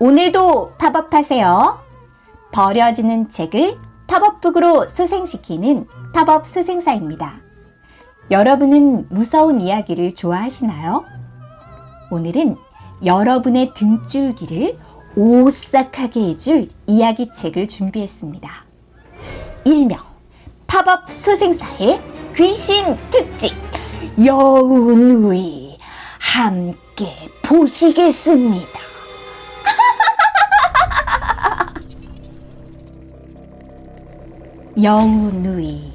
오늘도 팝업하세요. 버려지는 책을 팝업북으로 소생시키는 팝업 소생사입니다. 여러분은 무서운 이야기를 좋아하시나요? 오늘은 여러분의 등줄기를 오싹하게 해줄 이야기책을 준비했습니다. 일명 팝업 소생사의 귀신 특집 여운의 함께 보시겠습니다. 여운의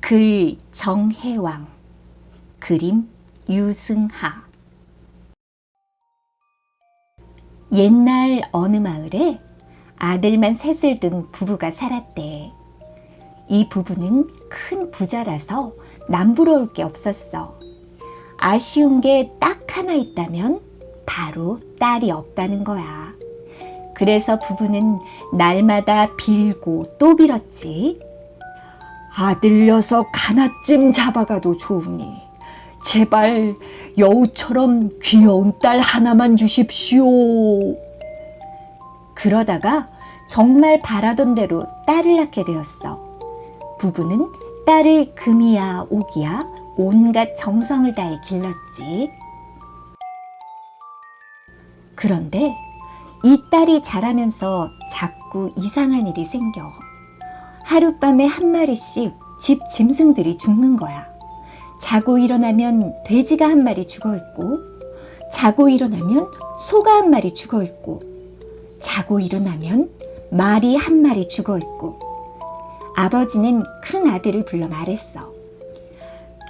글 정혜왕 그림 유승하 옛날 어느 마을에 아들만 셋을 둔 부부가 살았대. 이 부부는 큰 부자라서 남부러울 게 없었어. 아쉬운 게 딱 하나 있다면 바로 딸이 없다는 거야. 그래서 부부는 날마다 빌고 또 빌었지. 아들 녀석 하나쯤 잡아가도 좋으니 제발 여우처럼 귀여운 딸 하나만 주십시오. 그러다가 정말 바라던 대로 딸을 낳게 되었어. 부부는 딸을 금이야 오기야 온갖 정성을 다해 길렀지. 그런데 이 딸이 자라면서 자꾸 이상한 일이 생겨. 하룻밤에 한 마리씩 집 짐승들이 죽는 거야. 자고 일어나면 돼지가 한 마리 죽어 있고, 자고 일어나면 소가 한 마리 죽어 있고, 자고 일어나면 말이 한 마리 죽어 있고, 아버지는 큰 아들을 불러 말했어.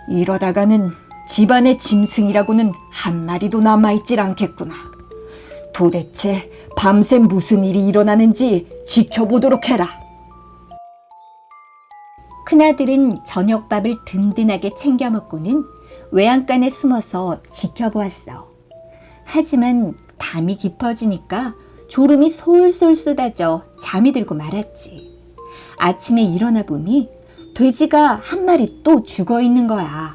이러다가는 집안의 짐승이라고는 한 마리도 남아있질 않겠구나. 도대체 밤새 무슨 일이 일어나는지 지켜보도록 해라. 큰아들은 저녁밥을 든든하게 챙겨 먹고는 외양간에 숨어서 지켜보았어. 하지만 밤이 깊어지니까 졸음이 솔솔 쏟아져 잠이 들고 말았지. 아침에 일어나 보니 돼지가 한 마리 또 죽어 있는 거야.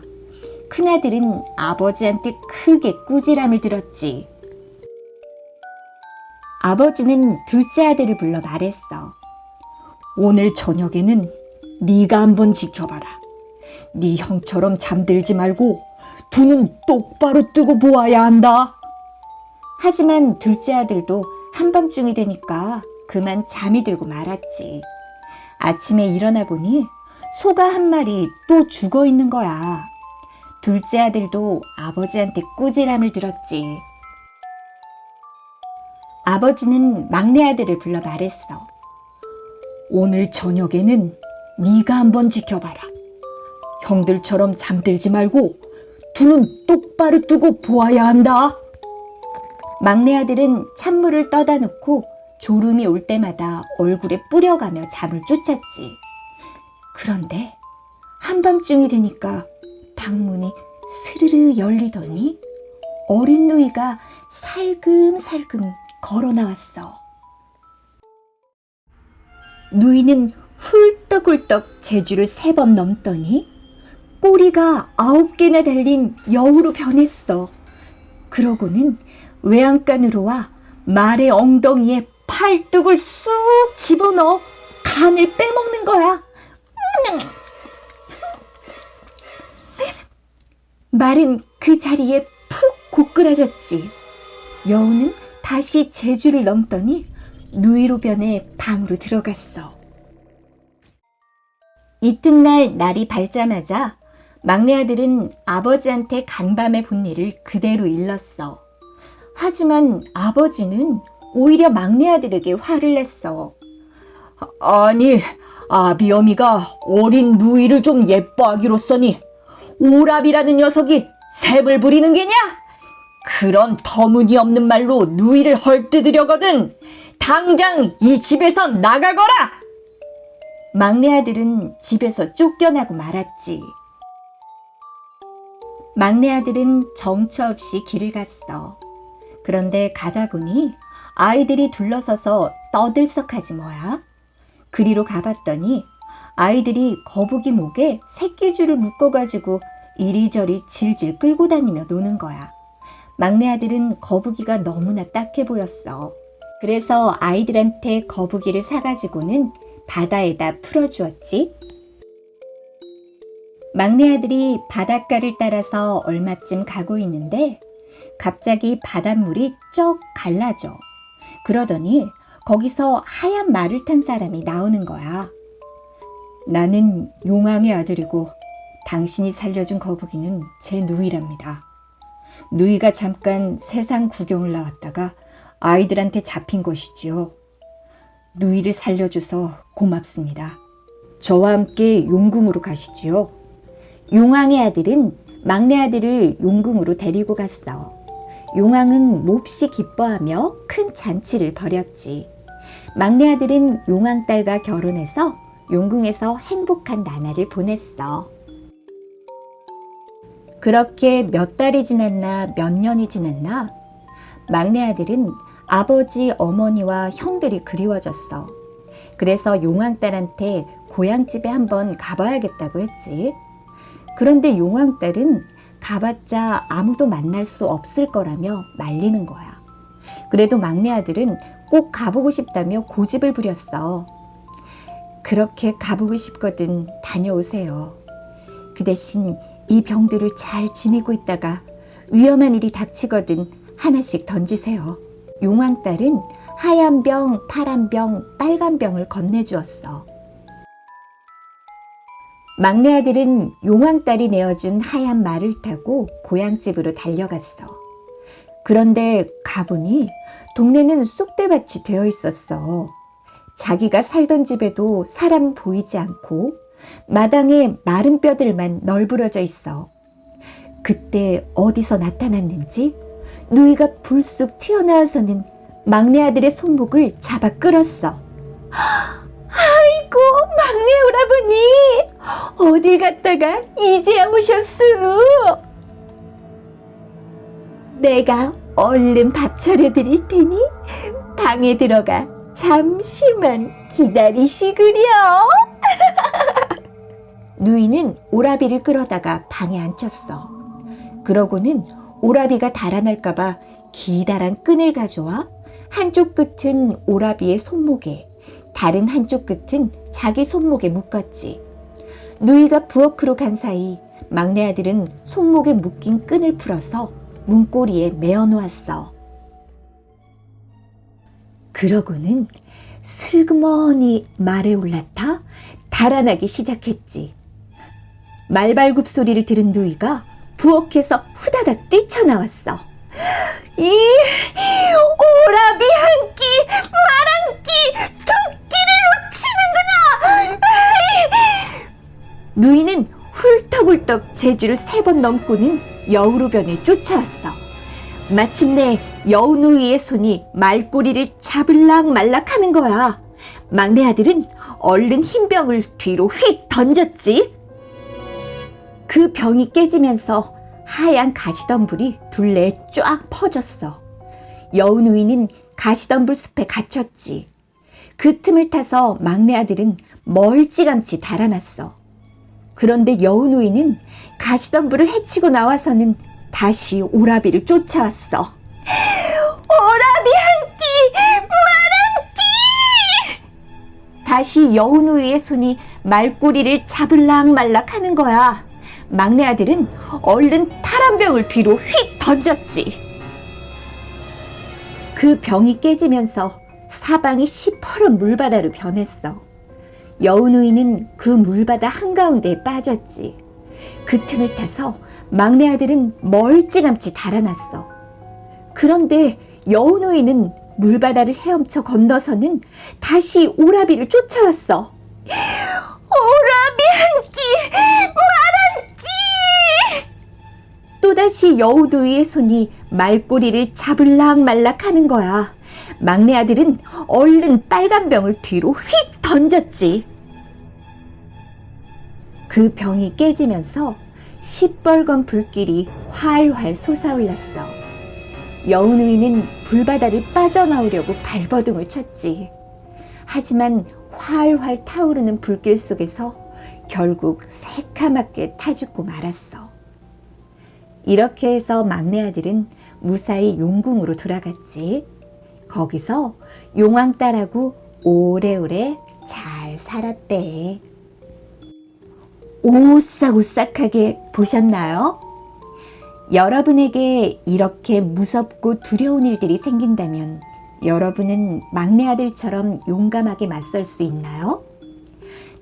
큰아들은 아버지한테 크게 꾸지람을 들었지. 아버지는 둘째 아들을 불러 말했어. 오늘 저녁에는 네가 한번 지켜봐라. 네 형처럼 잠들지 말고 두 눈 똑바로 뜨고 보아야 한다. 하지만 둘째 아들도 한밤중이 되니까 그만 잠이 들고 말았지. 아침에 일어나 보니 소가 한 마리 또 죽어 있는 거야. 둘째 아들도 아버지한테 꾸지람을 들었지. 아버지는 막내 아들을 불러 말했어. 오늘 저녁에는 네가 한번 지켜봐라. 형들처럼 잠들지 말고 두 눈 똑바로 뜨고 보아야 한다. 막내 아들은 찬물을 떠다 놓고 졸음이 올 때마다 얼굴에 뿌려가며 잠을 쫓았지. 그런데 한밤중이 되니까 방문이 스르르 열리더니 어린 누이가 살금살금 걸어 나왔어. 누이는 훌떡훌떡 제주를 세 번 넘더니 꼬리가 아홉 개나 달린 여우로 변했어. 그러고는 외양간으로 와 말의 엉덩이에 팔뚝을 쑥 집어넣어 간을 빼먹는 거야. 말은 그 자리에 푹 고꾸라졌지. 여우는 다시 제주를 넘더니 누이로 변해 방으로 들어갔어. 이튿날 날이 밝자마자 막내 아들은 아버지한테 간밤에 본 일을 그대로 일렀어. 하지만 아버지는 오히려 막내 아들에게 화를 냈어. 아니, 아비 어미가 어린 누이를 좀 예뻐하기로 써니 오랍이라는 녀석이 샘을 부리는 게냐? 그런 터무니없는 말로 누이를 헐뜯으려거든 당장 이 집에서 나가거라! 막내 아들은 집에서 쫓겨나고 말았지. 막내 아들은 정처 없이 길을 갔어. 그런데 가다 보니 아이들이 둘러서서 떠들썩하지 뭐야. 그리로 가봤더니 아이들이 거북이 목에 새끼줄을 묶어가지고 이리저리 질질 끌고 다니며 노는 거야. 막내 아들은 거북이가 너무나 딱해 보였어. 그래서 아이들한테 거북이를 사가지고는 바다에다 풀어주었지. 막내 아들이 바닷가를 따라서 얼마쯤 가고 있는데 갑자기 바닷물이 쩍 갈라져. 그러더니 거기서 하얀 말을 탄 사람이 나오는 거야. 나는 용왕의 아들이고 당신이 살려준 거북이는 제 누이랍니다. 누이가 잠깐 세상 구경을 나왔다가 아이들한테 잡힌 것이지요. 누이를 살려줘서 고맙습니다. 저와 함께 용궁으로 가시지요. 용왕의 아들은 막내 아들을 용궁으로 데리고 갔어. 용왕은 몹시 기뻐하며 큰 잔치를 벌였지. 막내 아들은 용왕 딸과 결혼해서 용궁에서 행복한 나날을 보냈어. 그렇게 몇 달이 지났나 몇 년이 지났나 막내 아들은 아버지, 어머니와 형들이 그리워졌어. 그래서 용왕 딸한테 고향집에 한번 가봐야겠다고 했지. 그런데 용왕 딸은 가봤자 아무도 만날 수 없을 거라며 말리는 거야. 그래도 막내 아들은 꼭 가보고 싶다며 고집을 부렸어. 그렇게 가보고 싶거든 다녀오세요. 그 대신 이 병들을 잘 지니고 있다가 위험한 일이 닥치거든 하나씩 던지세요. 용왕 딸은 하얀 병, 파란 병, 빨간 병을 건네주었어. 막내 아들은 용왕 딸이 내어준 하얀 말을 타고 고향집으로 달려갔어. 그런데 가보니 동네는 쑥대밭이 되어 있었어. 자기가 살던 집에도 사람 보이지 않고 마당에 마른 뼈들만 널브러져 있어. 그때 어디서 나타났는지 누이가 불쑥 튀어나와서는 막내 아들의 손목을 잡아 끌었어. 아이고, 막내 오라버니! 어딜 갔다가 이제야 오셨수? 내가 얼른 밥 차려드릴 테니 방에 들어가 잠시만 기다리시구려. 누이는 오라비를 끌어다가 방에 앉혔어. 그러고는 오라비가 달아날까봐 기다란 끈을 가져와 한쪽 끝은 오라비의 손목에, 다른 한쪽 끝은 자기 손목에 묶었지. 누이가 부엌으로 간 사이 막내 아들은 손목에 묶인 끈을 풀어서 문고리에 메어 놓았어. 그러고는 슬그머니 말에 올라타 달아나기 시작했지. 말발굽 소리를 들은 누이가 부엌에서 후다닥 뛰쳐나왔어. 이 오라비 한 끼, 말 한 끼, 두 끼를 놓치는구나! 누이는 훌떡훌떡 제주를 세 번 넘고는 여우로변을 쫓아왔어. 마침내 여우 누이의 손이 말꼬리를 잡을락 말락 하는 거야. 막내 아들은 얼른 흰 병을 뒤로 휙 던졌지. 그 병이 깨지면서 하얀 가시덤불이 둘레에 쫙 퍼졌어. 여우누이는 가시덤불 숲에 갇혔지. 그 틈을 타서 막내 아들은 멀찌감치 달아났어. 그런데 여우누이는 가시덤불을 헤치고 나와서는 다시 오라비를 쫓아왔어. 오라비 한 끼, 말한 끼! 다시 여우누이의 손이 말꼬리를 잡을락 말락 하는 거야. 막내 아들은 얼른 파란 병을 뒤로 휙 던졌지. 그 병이 깨지면서 사방이 시퍼런 물바다로 변했어. 여우누이는 그 물바다 한가운데에 빠졌지. 그 틈을 타서 막내 아들은 멀찌감치 달아났어. 그런데 여우누이는 물바다를 헤엄쳐 건너서는 다시 오라비를 쫓아왔어. 오라비 한 끼, 말한 끼! 또다시 여우누이의 손이 말꼬리를 잡을락 말락 하는 거야. 막내 아들은 얼른 빨간 병을 뒤로 휙 던졌지. 그 병이 깨지면서 시뻘건 불길이 활활 솟아올랐어. 여우누이는 불바다를 빠져나오려고 발버둥을 쳤지. 하지만 활활 타오르는 불길 속에서 결국 새카맣게 타 죽고 말았어. 이렇게 해서 막내 아들은 무사히 용궁으로 돌아갔지. 거기서 용왕 딸하고 오래오래 잘 살았대. 오싹오싹하게 보셨나요? 여러분에게 이렇게 무섭고 두려운 일들이 생긴다면 여러분은 막내 아들처럼 용감하게 맞설 수 있나요?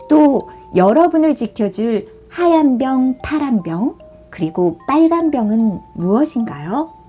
또 여러분을 지켜줄 하얀 병, 파란 병, 그리고 빨간 병은 무엇인가요?